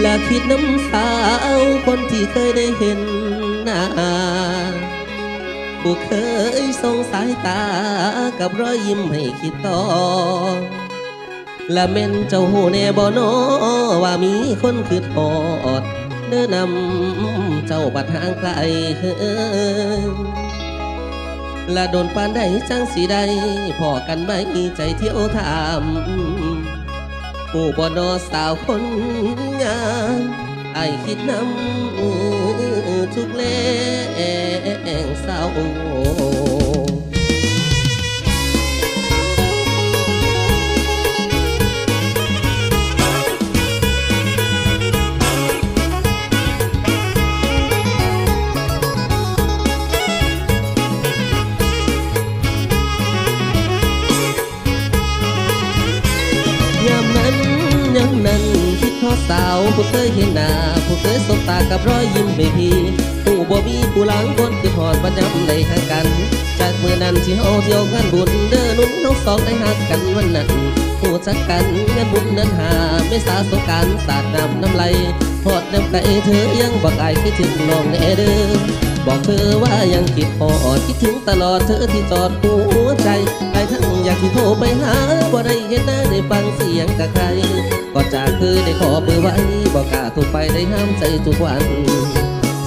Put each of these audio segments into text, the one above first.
และคิดน้ำสาวคนที่เคยได้เห็นหน้า ผู้เคยสงสายตากับรอยยิ้มให้คิดต่อ และเม่นเจ้าหูแน่บ่นอว่ามีคนคือทอด เดินนำเจ้าบัดห่างไกลเฮ้และโดนปานใดจังสีใดพอกันไหมใจเที่ยวถามผู้บ่นอสาวคนงามไอคิดนำทุกแล งเศร้ายามนั้นยามนั้นคิดทอดสาผู้เคยเห็นหน้าผู้เคยสบตากับรอยยิ้มไม่พี ผู้บ่มีผู้หลังคนคือทอดประจำในห่ากัน จากเมื่อนั้นที่เฮาเที่ยวงานบุญเด้อนุ่นน้องสองได้หักกันวันนั้นผู้จักกันงานบุญนั้นหาไม่สาสงการสาดน้ำน้ำไหลทอดน้ำไก่เธอยังบอกไอายคิดถึงน้องแน่เด้อบอกเธอว่ายังคิดพอดคิดถึงตลอดเธอที่จอดหัวใจไอ้ทั้งอยากที่โทรไปหาบ่ได้เห็นหน้าได้ฟังเสียงกับใคร ก็จากคือได้ขอเบอร์ไว้บอกกาโทรไปได้ห้ามใจทุกวัน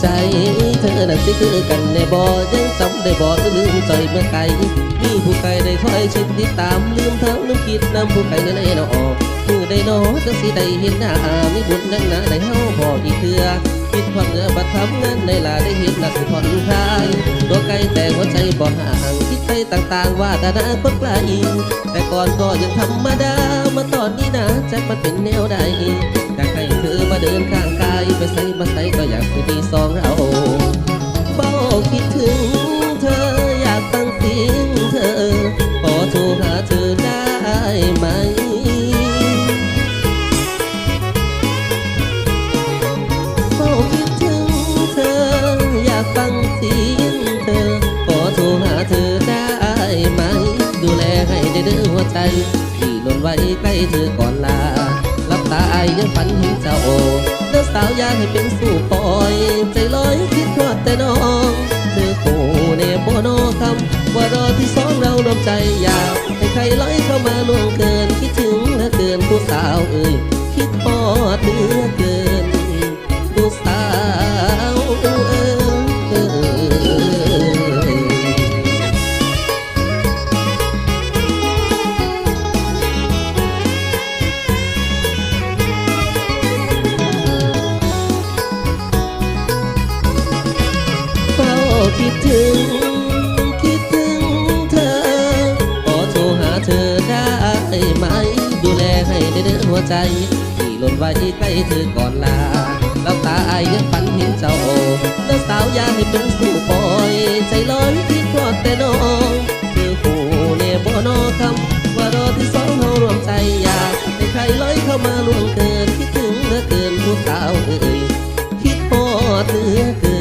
ใจเธอนั้นสิคือกันในบ่อยังจำได้บ่หรือลืมใจเมื่อไกลมีผู้ไกลได้คอยช็คติดตามลืมทั้งลืมคิดนำผู้ไกลในนอมือได้นอจังสิได้เห็นหน้ามีบุญนักหนาได้เฮาพออีกเถื่อคิดความเหนือบัดทำงานในลาได้เห็นนักสิผ่อนคลายตัวไกลแต่หัวใจบ่ห่างคิดไปต่างๆว่าแต่นาคตไกลแต่ก่อนก็ยังธรรมดามาตอนนี้นะจะมันเป็นแนวใดอยากให้ เด้อหัวใจพี่ล่นไว้ใกล้เธอก่อนลาลับตาไอยังฝันเห็นเจ้าโอเด้อสาวอยากให้เป็นสู่ปอย ใจลอยคิดทอดแต่น้อง เธอโคเนโบโนคำว่ารอที่สองเรารวมใจอยากให้ใครลอยเข้ามาล่วงเกินคิดถึงเหลือเกินผู้สาวเอ่ย จที่หล่นไว้ใกล้เธอก่อนลาแล้วตาอายยังฝันเห็นเจ้าโอเจ้าสาวยาให้เป็นสู่ปอย ใจลอยที่กอดแต่น้องคือผู้เนบโนอคำว่ารอที่สองเรารวมใจอยากให้ใครลอยเข้ามาล่วงเกินคิดถึงเหลือเกินผู้สาวเอ่ยคิดพอดเหลือเกิน